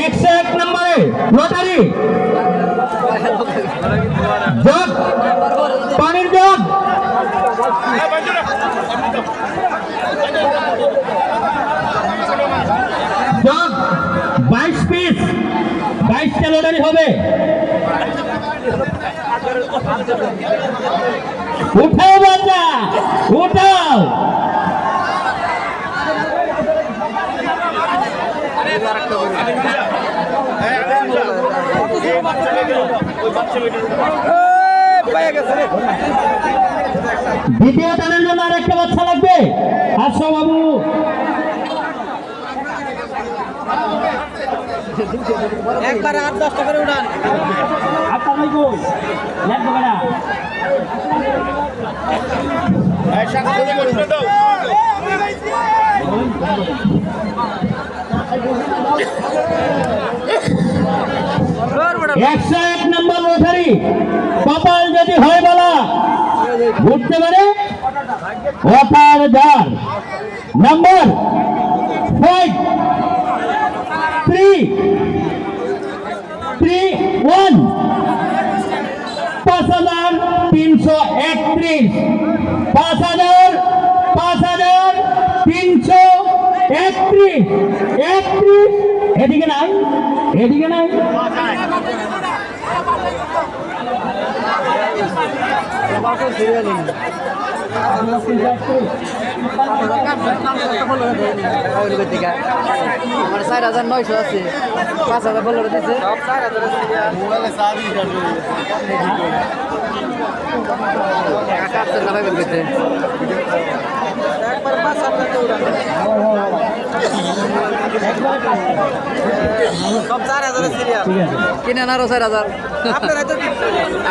একশো এক নম্বরে বাইশ পিস। হবে। উঠাও বাচ্চা উঠাও দ্বিতীয় টানের জন্য আর একটা বাচ্চা লাগবে। আসো বাবু। একবারে আট দশটা করে উঠান আপনার ভাই কই লাগবে না একশো এক কপাল যদি হয় বলা, ঘুরতে পারে? ওঠার যার number five three three one পাঁচ হাজার তিনশো একত্রিশ। পাঁচ হাজার পাঁচ হাজার তিনশো একত্রিশ। একত্রিশ। এদিকে নাই এদিকে নাই আমার চার হাজার নয়শো আছে পাঁচ হাজার ফলো দিচ্ছে কাটছে না কিনে আনারও চার হাজার।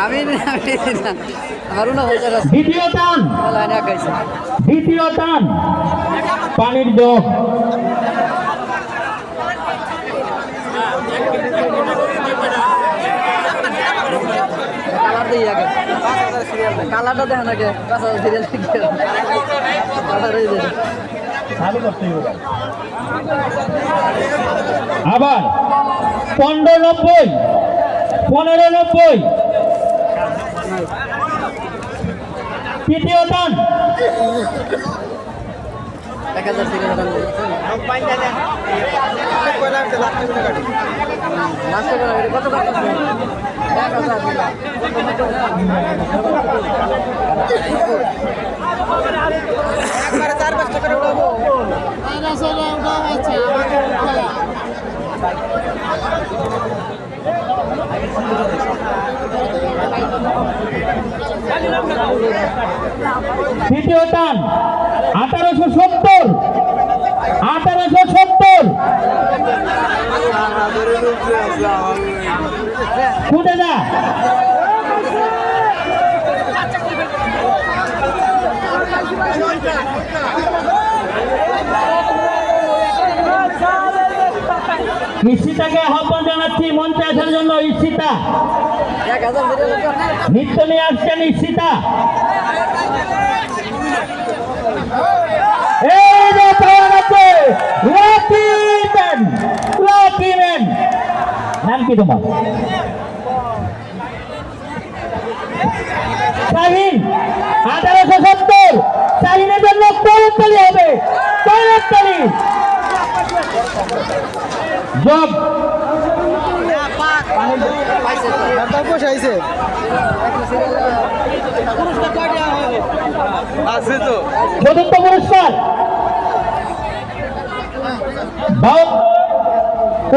আমি আমারও না হয়ে দ্বিতীয় টান। দ্বিতীয় টান। পানির জগ কালার দিই আগে। কালারটা দেখেন আগে কাঁচা সিরিয়াল আবার পনেরো নব্বই পনেরো নব্বই। তৃতীয় টান এক হাজার সিরিয়াল লাস্টে কত কত এক হাজার একবারে চার পাঁচটা করে উঠাবো তৃতীয় টান আঠারোশো সত্তর আঠারোশো সত্তর ঈশিতাকে আহ্বান জানাচ্ছি মঞ্চে আসার জন্য সিরিয়াল নৃত্য নিয়ে আসছেন ম্যান। নাম কি তোমার? শাহিন আঠারোশো সত্তর শাহিনের জন্য পরতলি হবে। পরতলি যোগ চতুর্থ পুরস্কার।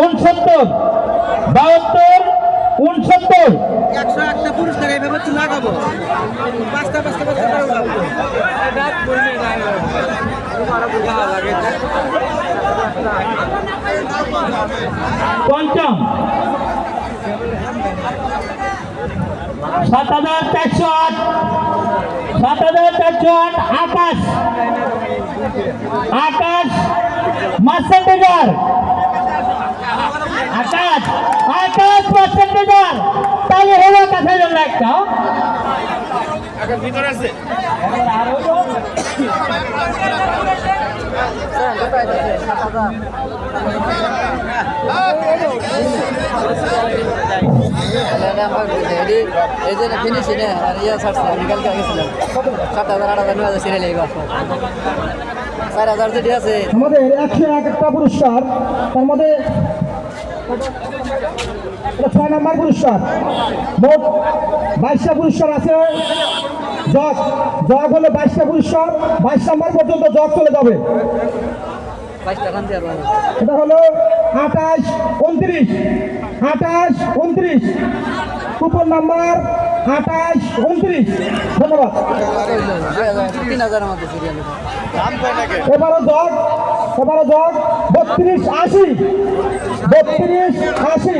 উনসত্তর। বাহাত্তর উনসত্তর। পুরস্কার এইভাবে তো লাগাবো পাঁচটা পাঁচটা পাঁচটা করে উঠাবো। পঞ্চম। সাত হাজার চারশো আট। সাত হাজার চারশো আট, আকাশ। আকাশ মার্সেন্টেজার আকাশ আকাশ মার্সেন্টেজার তাহলে হলো কাছে জন্য একটা আইতাছে সাত হাজার এই যে ফিনিশি আর ইয়া ছাড়ছে কালকে গেছিলাম সাত হাজার আট হাজার নয় হাজার সিরিয়াল এই চার হাজার যেটি আছে আমাদের একশো এক একটা পুরস্কার তার মধ্যে ছয় নম্বর পুরস্কার। মোট বাইশটা পুরস্কার আছে। জগ জগ হলো বাইশটা পুরস্কার। বাইশ নম্বর পর্যন্ত জগ চলে যাবে। এটা হলো আঠাশ উনত্রিশ। আঠাশ উনত্রিশ। কুপন নাম্বার আঠাশ উনত্রিশ। ধন্যবাদ। এবারও জগ এবারও জগ বত্রিশ আশি। বত্রিশ আশি।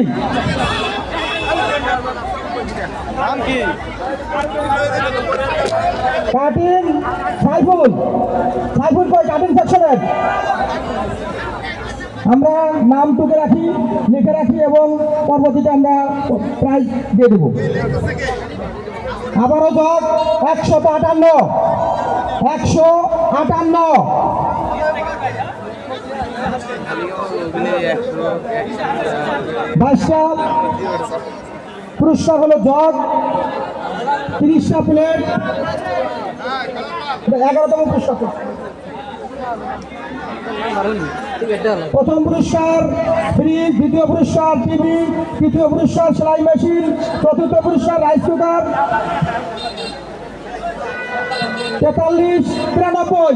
কাটিং সাইফুল। সাইফুল কই? কাটিং সেকশনের আমরা নাম টুকে রাখি, লিখে রাখি এবং পরবর্তীতে আমরা প্রাইজ দিয়ে দেব। আবারও জগ একশত আটান্ন। একশো আটান্ন। বাইশটা পুরস্কার হলো জগ তিরিশটা প্লেট এগারোতম পুরস্কার। প্রথম পুরস্কার ফ্রিজ দ্বিতীয় পুরস্কার, টিভি, তৃতীয় পুরস্কার, সেলাই মেশিন, চতুর্থ পুরস্কার, রাইস কুকার। তেতাল্লিশ, তিরানব্বই।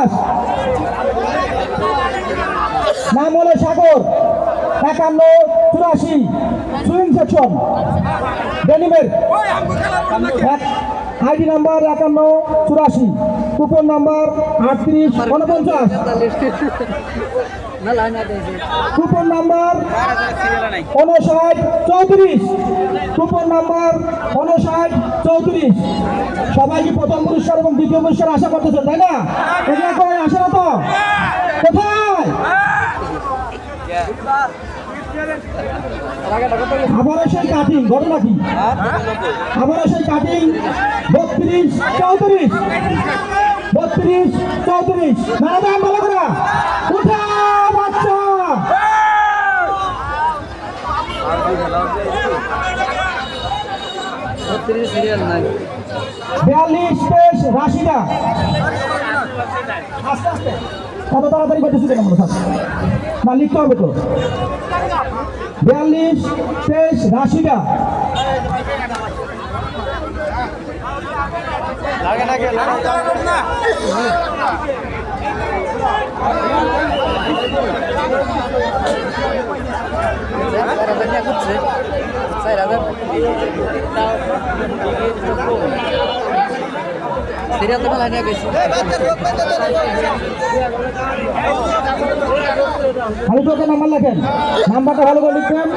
উনপঞ্চাশ নাম হলো সাগর, একান্ন, চুরাশি, সুইং সেকশন। ডেনিমের আইডি নাম্বার একান্ন, চুরাশি। কুপন নাম্বার আটত্রিশ, উনপঞ্চাশ। কুপন নাম্বার উনষাট চৌত্রিশ। কুপন নাম্বার উনষাট চৌত্রিশ। সবাই কি প্রথম পুরস্কার এবং দ্বিতীয় পুরস্কার আশা করতেছেন তাই না? করে আসে না তো? কোথায়? আবারও সেই কাটিং, বত্রিশ চৌত্রিশ। বত্রিশ চৌত্রিশ। ম্যাডাম ভালো করে। উঠা বাচ্চা ছত্রিশ সিরিয়াল নাই বিয়াল্লিশ তেইশ রাশিটা কত তাড়াতাড়ি করতেছি কেন মনে না বিয়াল্লিশ তেইশ রাশিটা হাজার নিয়ে করছে চার হাজার সিরিয়াল তো লাইন আগে গেছে ভালো চোখে নাম্বার লেখেন। নাম্বারটা ভালো করে লিখবেন।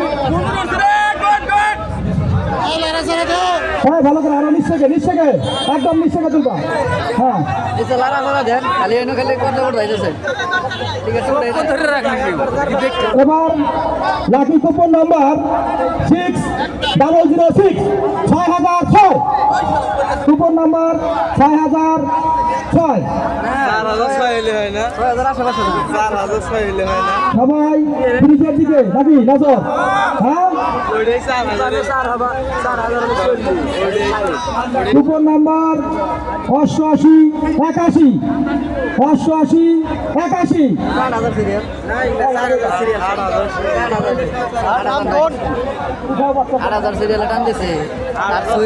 হ্যাঁ ভালো করে আরও নিশ্চয়কে নিশ্চয়কে একদম নিশ্চয়কে তুলবা? হ্যাঁ। এই যে লারা মারা দেন খালি এনে খালি কত করে যাইতেছে। ঠিক আছে ওটা ধরে রাখেন এবার lucky coupon number six double zero six ছয় হাজার ছয়। কুপন নাম্বার ছয় হাজার ছয়। হয় হয় সবাই ব্রিজের দিকে নাকি নজর। হ্যাঁ? কুপন নাম্বার অষ্টআশি, একাশি। অষ্টআশি, একাশি।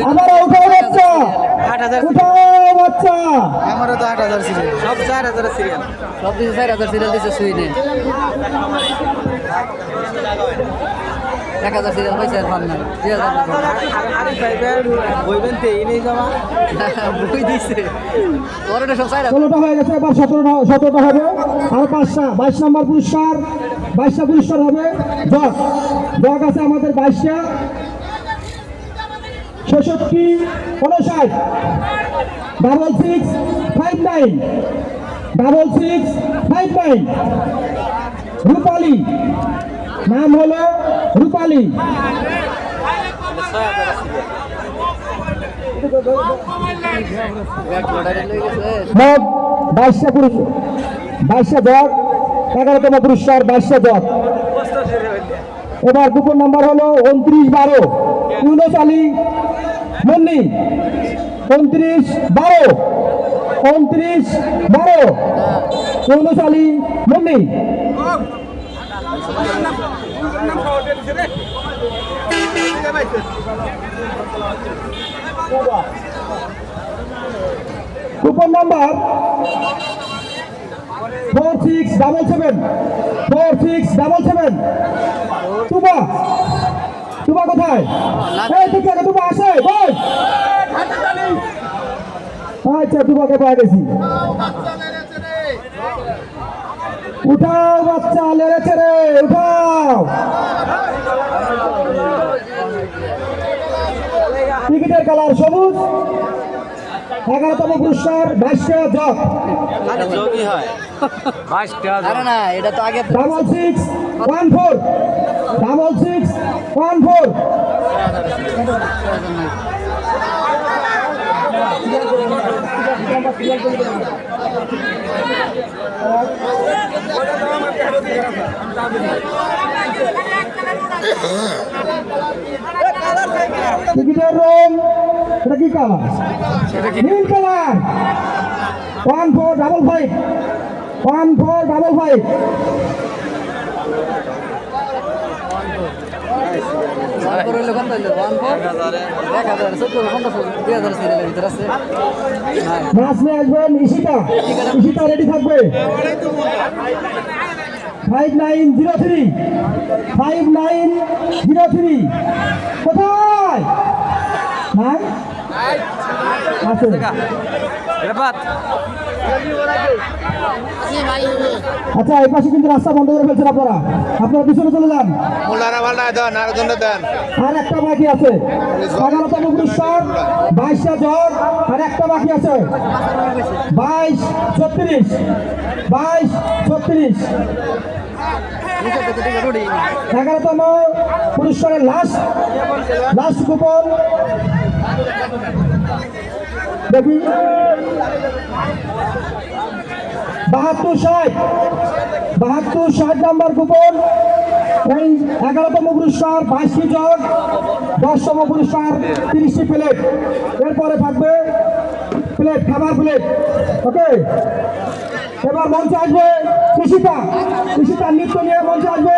আবার উঠাও বাচ্চা। উঠাও বাচ্চা। আমারও তো আট হাজার সিরিয়াল সব চার হাজার হাজার সিরিয়াল দিছে সুই নেই এক হাজার সিরিয়াল পাইছে আর পান দুই হাজার বই দিছে। ওর সব চাইরা ষোলোটা হয়ে গেছে এবার সতেরোটা সতেরোটা হবে। আর পাঁচটা বাইশ নম্বর পুরস্কার। বাইশটা পুরস্কার হবে। জগ জগ আছে আমাদের বাইশটা। ছেষট্টি উনষাট। Double six five nine. Double six five nine. Rupali. নাম হলো রূপালী। বাইশটা পুরুষ। জগ এগারোতম পুরস্কার বাইশটা জগ এবার কুপন নাম্বার হলো উনত্রিশ বারো। উনচালি মুন্নি। উনত্রিশ বারো। উনত্রিশ বারো। উনচালি Munni. Coupon number four six double seven four six double seven Tuba Tuba কোথায়? তুবা আসে বল আচ্ছা তুবাকে পাই গেছি। উঠাও বাচ্চা লেড়েছে রে উঠাও টিকিটের কালার সবুজ। এগারোতম পুরস্কার বাইশটা জগ আরে হয়। আরে না এটা তো আগে double six one four. Double six one four. টিকিটের রং? এটা কি কালার? নীল colour. One four double five one four double five আসবেন ইশিতা ইশিতা রেডি থাকবে। Five nine zero three five nine zero three কোথায়? নাই আছে আচ্ছা এই পাশে কিন্তু রাস্তা বন্ধ করে ফেলছেন আপনারা। আপনারা পিছনে চলে যান। আর জন্য দেন আর একটা বাকি আছে। এগারোতম পুরস্কার বাইশটা জ্বর আর একটা বাকি আছে। বাইশ ছত্রিশ। বাইশ ছত্রিশ। এগারোতম পুরস্কারের লাস্ট লাস্ট কুপন দেখি। বাহাত্তর ষাট। বাহাত্তর ষাট নাম্বার কুপন এই এগারোতম পুরস্কার, বাইশটি জগ দশতম পুরস্কার, তিরিশটি প্লেট। এরপরে থাকবে প্লেট, খাবার প্লেট। ওকে? এবার মঞ্চে আসবে কৃষিতা কৃষিতার নৃত্য নিয়ে মঞ্চে আসবে